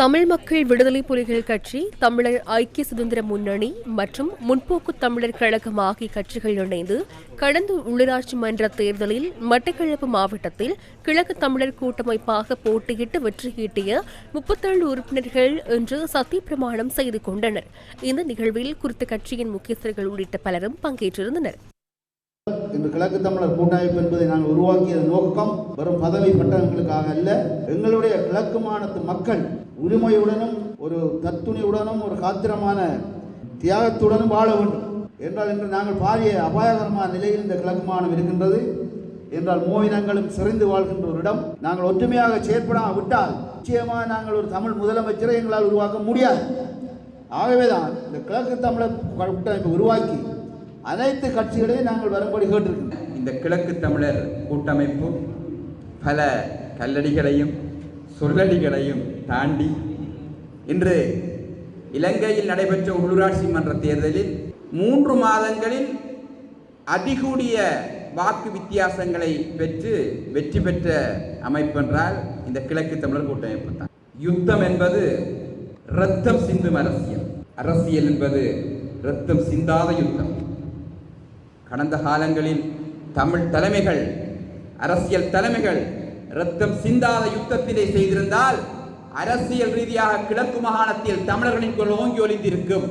தமிழ் மக்கள் விடுதலை புலிகள் கட்சி தமிழர் ஐக்கிய சுதந்திர முன்னணி மற்றும் முற்போக்கு தமிழர் கழகம் ஆகிய கட்சிகள் இணைந்து கடந்த உள்ளூராட்சி மன்ற தேர்தலில் மட்டக்களப்பு மாவட்டத்தில் கிழக்கு தமிழர் கூட்டமைப்பாக போட்டியிட்டு வெற்றியீட்டிய முப்பத்தேழு உறுப்பினர்கள் இன்று சத்தியப்பிரமாணம் செய்து கொண்டனர். இந்த நிகழ்வில் குறித்த கட்சியின் முக்கியஸ்தர்கள் உள்ளிட்ட பலரும் பங்கேற்றிருந்தனர். இன்று கிழக்கு தமிழர் கூட்டமைப்பு என்பதை நாங்கள் உருவாக்கிய நோக்கம். வரும் பதவி பட்டங்களுக்காக அல்ல எங்களுடைய கிழக்கு மாநிலத்து மக்கள் உரிமையுடனும் ஒரு தத்துணியுடனும் ஒரு காத்திரமான தியாகத்துடனும் வாழ வேண்டும். என்றால் இன்று நாங்கள் பாரிய அபாயகரமான நிலையில் இந்த கிழக்கு மாநிலம் இருக்கின்றது. என்றால் மோவினங்களும் சிறைந்து வாழ்கின்ற ஒரு இடம். நாங்கள் ஒற்றுமையாக செயற்படாமல் விட்டால் நிச்சயமாக நாங்கள் ஒரு தமிழ் முதலமைச்சரை எங்களால் உருவாக்க முடியாது. ஆகவேதான் இந்த கிழக்கு தமிழர் கூட்டமைப்பை உருவாக்கி அனைத்து கட்சிகளையும் நாங்கள் வரும்படி கேட்டிருக்கிறோம். இந்த கிழக்கு தமிழர் கூட்டமைப்பு பல கல்லடிகளையும் சொல்லடிகளையும் தாண்டி இன்று இலங்கையில் நடைபெற்ற உள்ளூராட்சி மன்ற தேர்தலில் மூன்று மாதங்களில் அதிகூடிய வாக்கு வித்தியாசங்களை பெற்று வெற்றி பெற்ற அமைப்பென்றால் இந்த கிழக்கு தமிழர் கூட்டமைப்பு தான். யுத்தம் என்பது இரத்தம் சிந்தும் அரசியல். அரசியல் என்பது இரத்தம் சிந்தாத யுத்தம். கடந்த காலங்களில் தமிழ் தலைமைகள் அரசியல் தலைமைகள் ரத்தம் சிந்தாத யுத்தத்திலே செய்திருந்தால் அரசியல் ரீதியாக கிழக்கு மாகாணத்தில் தமிழர்களின் குரல் ஓங்கி ஒலிந்திருக்கும்.